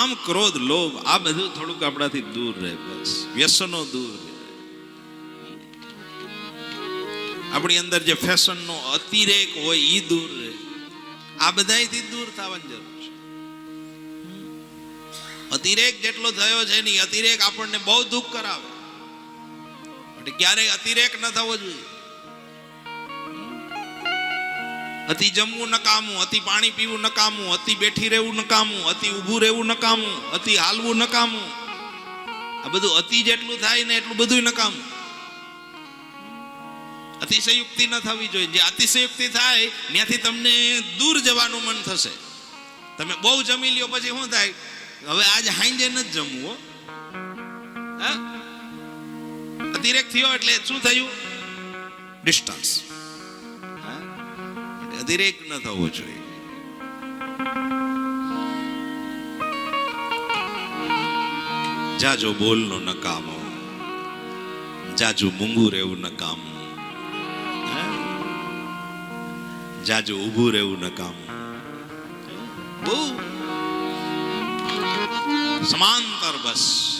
કામ ક્રોધ, લોભ, આ બધું થોડુંક આપણાથી દૂર રહે બસ. વ્યસનો દૂર આપણી અંદર જે ફેશનનો અતિરેક હોય એ દૂર રહે. આ બધાથી દૂર થવાની જરૂર છે. અતિરેક જેટલો થયો છે ને અતિરેક આપણને બહુ દુઃખ કરાવે. એટલે ક્યારેય અતિરેક ન થવો જોઈએ. અતિ જમવું નકામું, અતિ પાણી પીવું નકામું, અતિ બેઠી રહેવું નકામું, અતિ ઊભું રહેવું નકામું, અતિ હાલવું નકામું. આ બધું અતિ જેટલું થાય ને એટલું બધું નકામું. અતિશયુક્તિ ન થવી જોઈએ. જે અતિશયુક્તિ થાય, ત્યાંથી તમને દૂર જવાનું મન થશે. તમે બહુ જમી લ્યો, પછી શું થાય? હવે આજ હાંજે ન જમવું? અતિરેક થયો એટલે શું થયું? ડિસ્ટન્સ. અતિરેક ન થવો જોઈએ. જાજો બોલનો નકામો. જાજુ મૂંગું રહેવું નકામું? જાજુ ઊભું રહેવું નકામું. બહુ. સમાંતર બસ.